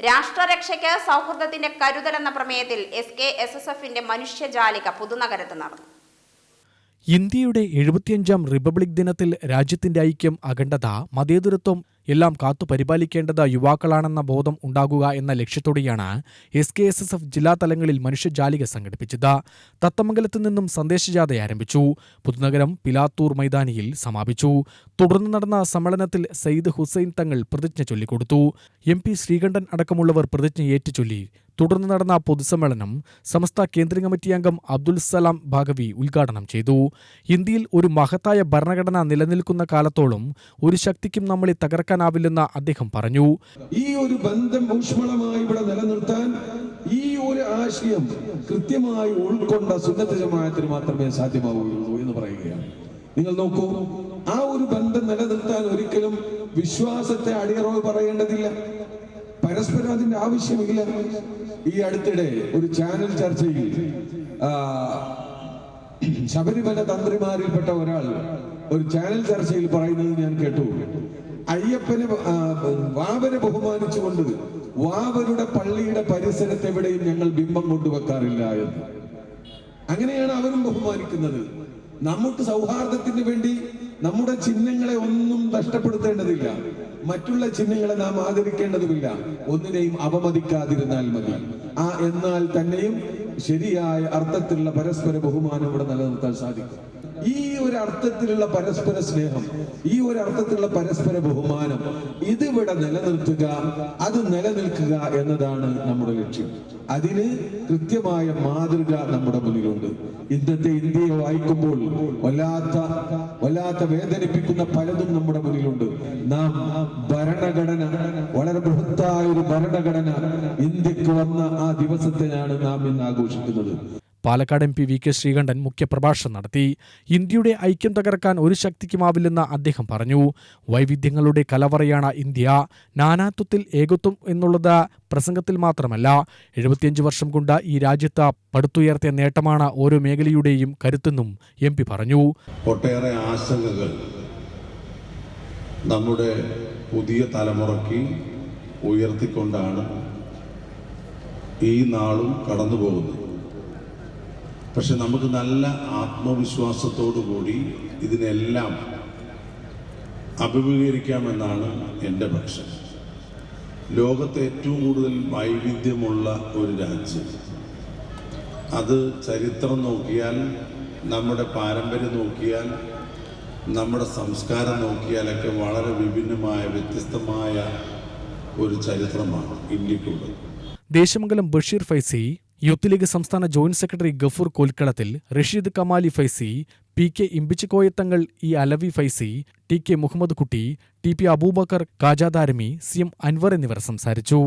രാഷ്ട്രരക്ഷയ്ക്ക് സൗഹൃദത്തിന്റെ കരുതൽ എന്ന പ്രമേയത്തിൽ എസ് കെ എസ് എസ് എഫിന്റെ മനുഷ്യജാലിക പുതുനഗരത്ത് നടന്നു. ഇന്ത്യയുടെ എഴുപത്തിയഞ്ചാം റിപ്പബ്ലിക് ദിനത്തിൽ രാജ്യത്തിന്റെ ഐക്യം അഖണ്ഡത മതേതരത്വം എല്ലാം കാത്തു പരിപാലിക്കേണ്ടത് യുവാക്കളാണെന്ന ബോധം ഉണ്ടാകുക എന്ന ലക്ഷ്യത്തോടെയാണ് S K S S F ജില്ലാ തലങ്ങളിൽ മനുഷ്യജാലിക സംഘടിപ്പിച്ചത്. തത്തമംഗലത്ത് നിന്നും സന്ദേശജാഥ ആരംഭിച്ചു. പുതുനഗരം പിലാത്തൂർ മൈതാനിയിൽ സമാപിച്ചു. തുടർന്ന് നടന്ന സമ്മേളനത്തിൽ സയ്യിദ് ഹുസൈൻ തങ്ങൾ പ്രതിജ്ഞ ചൊല്ലിക്കൊടുത്തു. എം പി ശ്രീകണ്ഠൻ അടക്കമുള്ളവർ പ്രതിജ്ഞ ഏറ്റുചൊല്ലി തുടർന്ന് നടന്ന പൊതുസമ്മേളനം സമസ്ത കേന്ദ്ര കമ്മിറ്റി അംഗം അബ്ദുൽ സലാം ഭാഗവി ഉദ്ഘാടനം ചെയ്തു. ഇന്ത്യയിൽ ഒരു മഹത്തായ ഭരണഘടന നിലനിൽക്കുന്ന കാലത്തോളം ഒരു ശക്തിക്കും നമ്മളെ തകർക്കാനാവില്ലെന്ന് അദ്ദേഹം പറഞ്ഞു. ഈ ഒരു ബന്ധം ഊഷ്മളമായി ഇവിടെ നിലനിർത്താൻ ഈ ഒരു ആശയം കൃത്യമായി ഉൾക്കൊണ്ട സുന്നത്ത് ജമാഅത്തിന് മാത്രമേ സാധ്യമാവുകയുള്ളൂ എന്ന് പറയുകയാണ്. നിങ്ങൾ നോക്കൂ ആ ഒരു ബന്ധം നിലനിർത്താൻ ഒരിക്കലും വിശ്വാസത്തെ അടിയറവ് പറയേണ്ടതില്ല. പരസ്പരം അതിന്റെ ആവശ്യമില്ല. ഈ അടുത്തിടെ ഒരു ചാനൽ ചർച്ചയിൽ ശബരിമല തന്ത്രിമാരിൽപ്പെട്ട ഒരാൾ ഒരു ചാനൽ ചർച്ചയിൽ പറയുന്നത് ഞാൻ കേട്ടു. അയ്യപ്പനെ വാവനെ ബഹുമാനിച്ചുകൊണ്ട് വാവരുടെ പള്ളിയുടെ പരിസരത്ത് എവിടെയും ഞങ്ങൾ ബിംബം കൊണ്ടുവെക്കാറില്ല എന്ന്. അങ്ങനെയാണ് അവരും ബഹുമാനിക്കുന്നത്. നമുക്ക് സൗഹാർദ്ദത്തിന് വേണ്ടി നമ്മുടെ ചിഹ്നങ്ങളെ ഒന്നും നഷ്ടപ്പെടുത്തേണ്ടതില്ല. മറ്റുള്ള ചിഹ്നങ്ങളെ നാം ആദരിക്കേണ്ടതുമില്ല. ഒന്നിനെയും അപമതിക്കാതിരുന്നാൽ മതി. ആ എന്നാൽ തന്നെയും ശരിയായ അർത്ഥത്തിലുള്ള പരസ്പര ബഹുമാനം ഇവിടെ നിലനിർത്താൻ സാധിക്കും. ഈ ഒരു അർത്ഥത്തിലുള്ള പരസ്പര സ്നേഹം ഈ ഒരു അർത്ഥത്തിലുള്ള പരസ്പര ബഹുമാനം ഇതിവിടെ നിലനിർത്തുക അത് നിലനിൽക്കുക എന്നതാണ് നമ്മുടെ ലക്ഷ്യം. അതിന് കൃത്യമായ മാതൃക നമ്മുടെ മുന്നിലുണ്ട്. ഇന്നത്തെ ഇന്ത്യയെ വായിക്കുമ്പോൾ വല്ലാത്ത വല്ലാത്ത വേദനിപ്പിക്കുന്ന പലതും നമ്മുടെ മുന്നിലുണ്ട്. നാം ഭരണഘടന വളരെ ബൃഹത്തായ ഒരു ഭരണഘടന ഇന്ത്യയ്ക്ക് വന്ന ആ ദിവസത്തിനാണ് നാം ഇന്ന് ആഘോഷിക്കുന്നത്. Palakkad M P V K Sreekandan മുഖ്യപ്രഭാഷണം നടത്തി. ഇന്ത്യയുടെ ഐക്യം തകർക്കാൻ ഒരു ശക്തിക്കുമാവില്ലെന്ന് അദ്ദേഹം പറഞ്ഞു. വൈവിധ്യങ്ങളുടെ കലവറയാണ് ഇന്ത്യ. നാനാത്വത്തിൽ ഏകത്വം എന്നുള്ളത് പ്രസംഗത്തിൽ മാത്രമല്ല എഴുപത്തിയഞ്ച് വർഷം കൊണ്ട് ഈ രാജ്യത്ത് പടുത്തുയർത്തിയ നേട്ടമാണ് ഓരോ മേഖലയുടെയും കരുത്തെന്നും എം പി പറഞ്ഞു. ഒട്ടേറെ ആശങ്കകൾ നമ്മുടെ പുതിയ തലമുറയ്ക്ക് ഉയർത്തിക്കൊണ്ടാണ് ഈ നാളും കടന്നു പോകുന്നത് പക്ഷെ നമുക്ക് നല്ല ആത്മവിശ്വാസത്തോടു കൂടി ഇതിനെല്ലാം അഭിമുഖീകരിക്കാമെന്നാണ് എന്റെ പക്ഷം. ലോകത്തെ ഏറ്റവും കൂടുതൽ വൈവിധ്യമുള്ള ഒരു രാജ്യം. അത് ചരിത്രം നോക്കിയാൽ നമ്മുടെ പാരമ്പര്യം നോക്കിയാൽ നമ്മുടെ സംസ്കാരം നോക്കിയാലൊക്കെ വളരെ വിഭിന്നമായ വ്യത്യസ്തമായ ഒരു ചരിത്രമാണ് ഇന്ത്യക്കുള്ളത്. ദേശമംഗലം ബഷീർ ഫൈസി യൂത്ത് ലീഗ് സംസ്ഥാന joint secretary Gafoor കോൽക്കളത്തിൽ Rasheed Kamali Faizy P K Imbichikoya Thangal E Alavi Faizy T K Muhammad Kutty T P Aboobacker Khaja Darimi C M Anwar എന്നിവർ സംസാരിച്ചു.